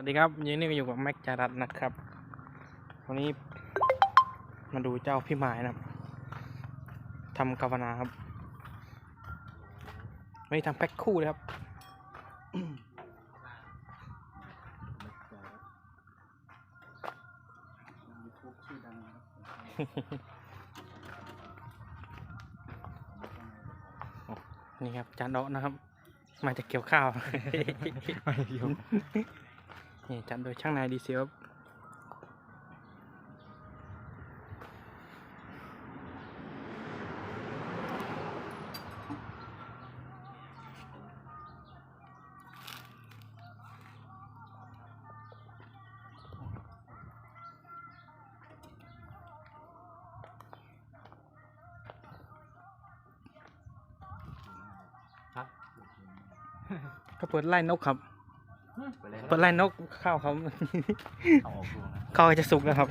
วัสดีครับยินดีอยู่กับแม็กจารัตนะครับ วันนี้มาดูเจ้าพี่หมายนะครับทำกาวนาครับวันนี้ทำแพ็คคู่เลยครับนะครับนี่ครับจานเดาะนะครับ มาจากเกี่ยวข้าว นี่จัดโดยช่างนายดีเซลครับก็เปิดไล่นกครับ เปิดไล่เปิดไล่นกข้าวเขาเอาออกดูนะข้าวจะสุกแล้วครับ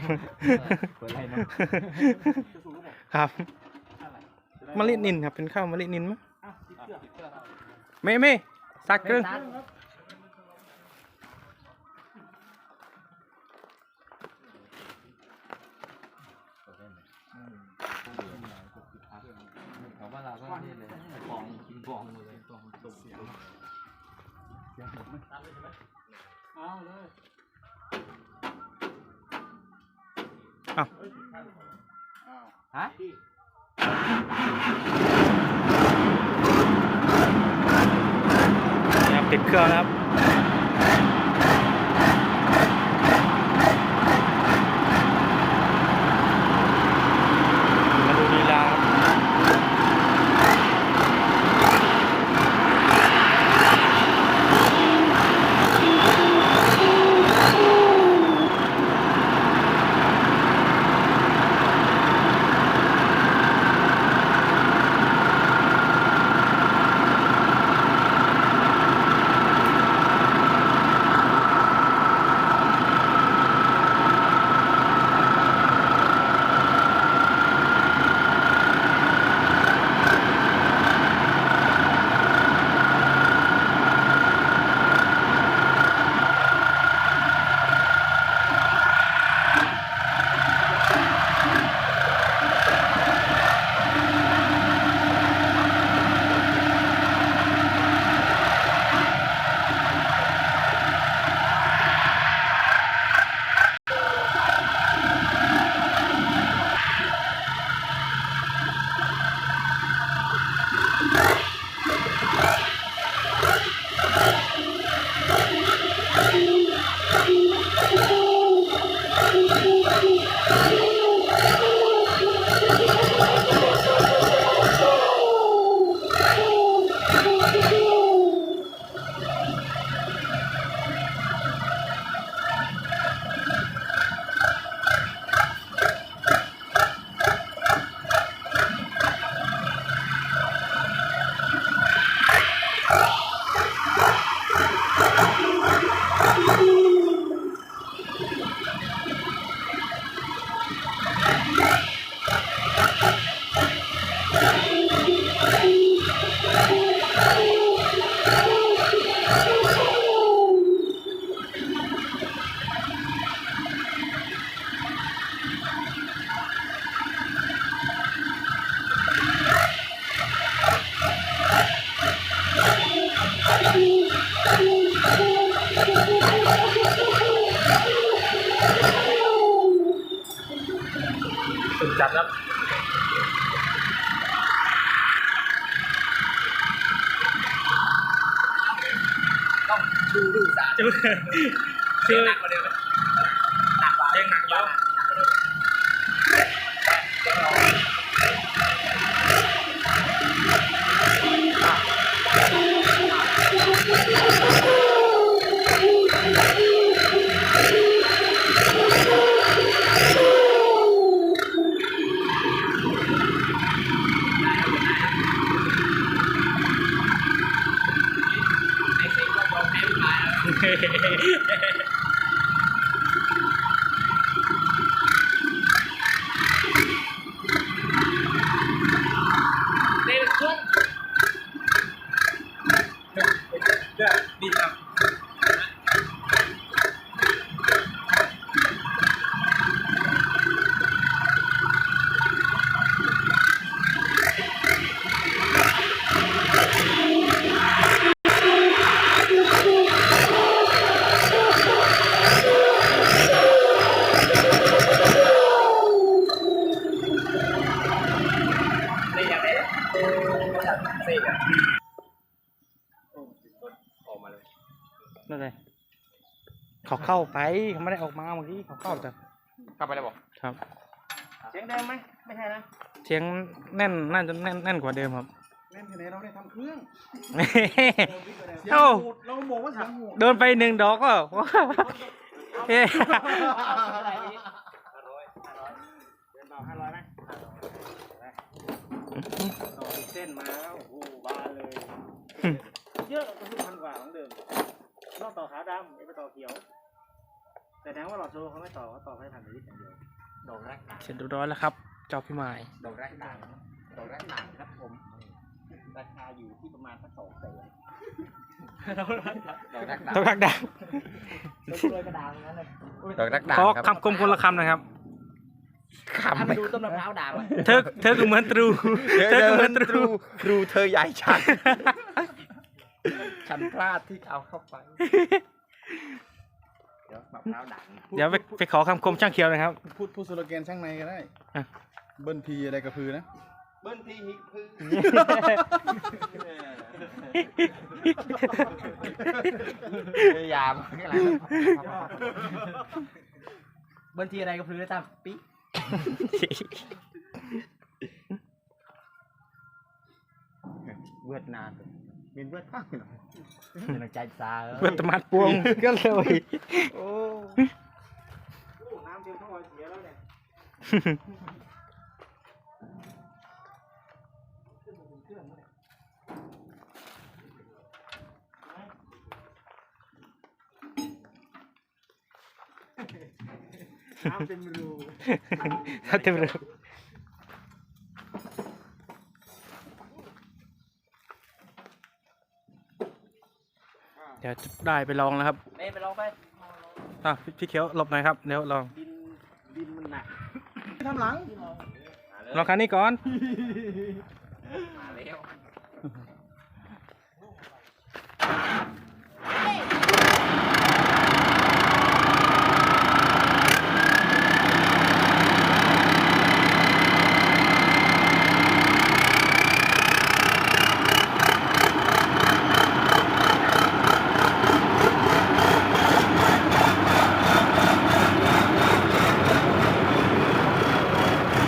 เปิดไล่นะครับมะลินินครับ เป็นข้าวมะลินินมั้ยไม่ไม่สักเกึ่งของบ้านเราก็นี่เลยกองกินกองหมดเลยกองตกเสียงเอาเลยอ้าวฮะนี่ครับติดเครื่อ งแล้วครับ ดูสารชื่อชื่อหนักกว่าเดิม ดีครั เขาเข้าไปเขาไม่ได้ออกมาเมื่อกี้เขาเข้าแต่กลับไปเลยบอกครับ เสียงแดงไหมไม่ใช่นะเสียงแน่นน่าจะแน่นแน่นกว่าเดิมครับ เล่นที่ไหนเราได้ทำเครื่องเอ้าเราบอกว่าเสียงโหดโดนไปหนึ่งดอกก็ว้าวเฮ้อะไรนี้ห้าร้อยห้าร้อยเดินเบาห้าร้อยไหมต่ออีกเส้นมาแล้วโอ้โหบานเลย เยอะก็คือพันกว่าของเดิมนอกต่อขาวดำไม่ไปต่อเขียว แต่แสดงว่าหลอดโซ่เขาไม่ต่อเขาต่อให้ทันลิตรอย่างเดียวดอกแรกต่างเสร็จเรียบร้อยแล้วครับเจ้าพี่หมายดอกแรกต่างดอกแรกต่างครับผม ราคาอยู่ที่ประมาณสักสองแสนดอกแรกต่างต้องรักดังเลยกระดางนั้นเลยดอกแรกต่างขอครับคำคมคนละคำหนะครับคำถ้าไปไม่ดูต้นมะพร้าวด่างไว้เธอเธอก็เหมือนตรู เธอก็เหมือนตรู ครูเธอใหญ่ฉัน ฉันพลาดที่เอาเข้าไป เดี๋ยวมะพร้าวด่างเดี๋ยวไปไปขอคำคมช่างเขียวหนะครับ พูดพูดสโลแกนช่างในก็ได้อะ เบิ้ลพีอะไรกระพือนะ เบิ้ลทีฮิคือพยายามอะไรบางทีอะไรก็พลื้ได้ตามปิ๊เวียดนามมีเวียดพังหน่อย เป็นใจซาเพื่อตมัดปวงก็เลยโอ้น้ำเต็มท่อเสียแล้วเนี่ยน้ำเต็มรูถ้าเต็มเลยเดี๋ยวจะ ได้ไปลองแล้วครับเล่ไปลองไปอะพี่พี่เขียวหลบหน่อยครับเดี๋ยวลองดินดินมันหนักทำหลังลองคันนี้ก่อน มาแล้ว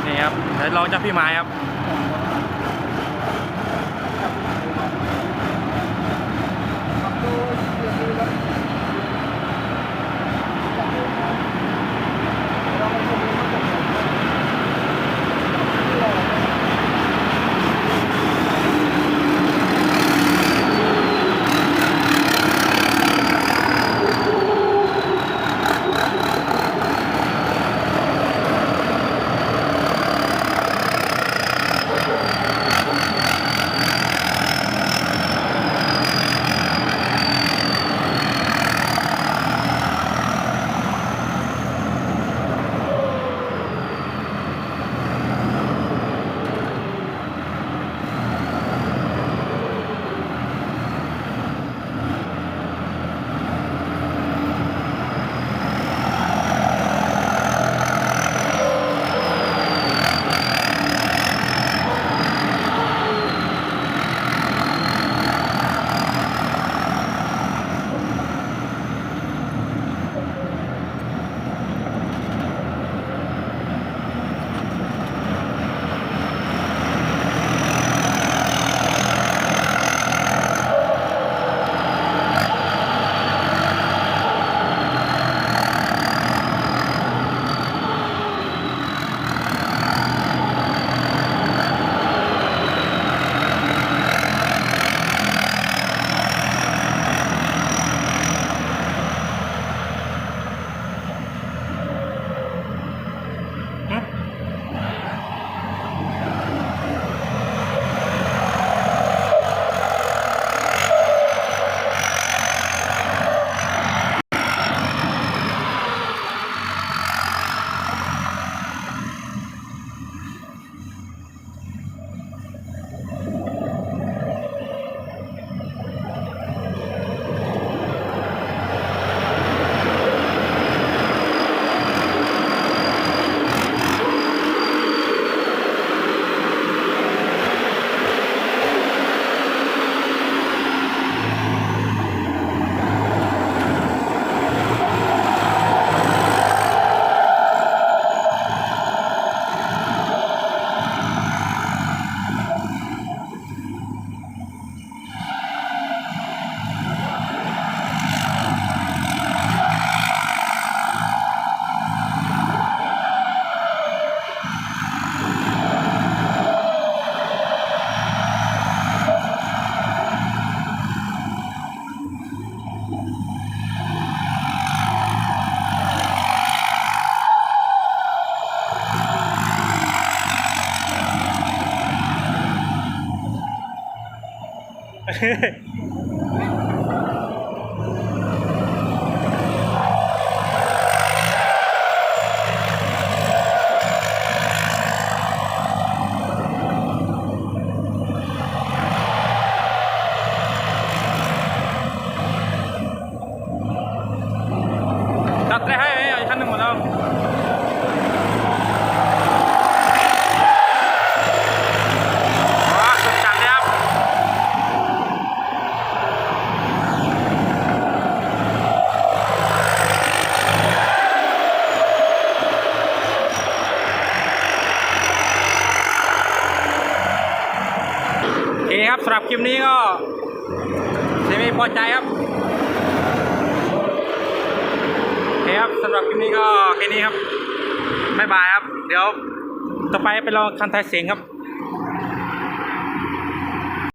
นี่ครับเดี๋ยวลองจาก พี่ไม้ครับ 嘿 嘿 เซมีพอใจครับโอเคครับสำหรับคลิปนี้ก็แค่นี้ครับบ๊ายบายครับ เดี๋ยวต่อไปไปลองคันไทยเสียงครับ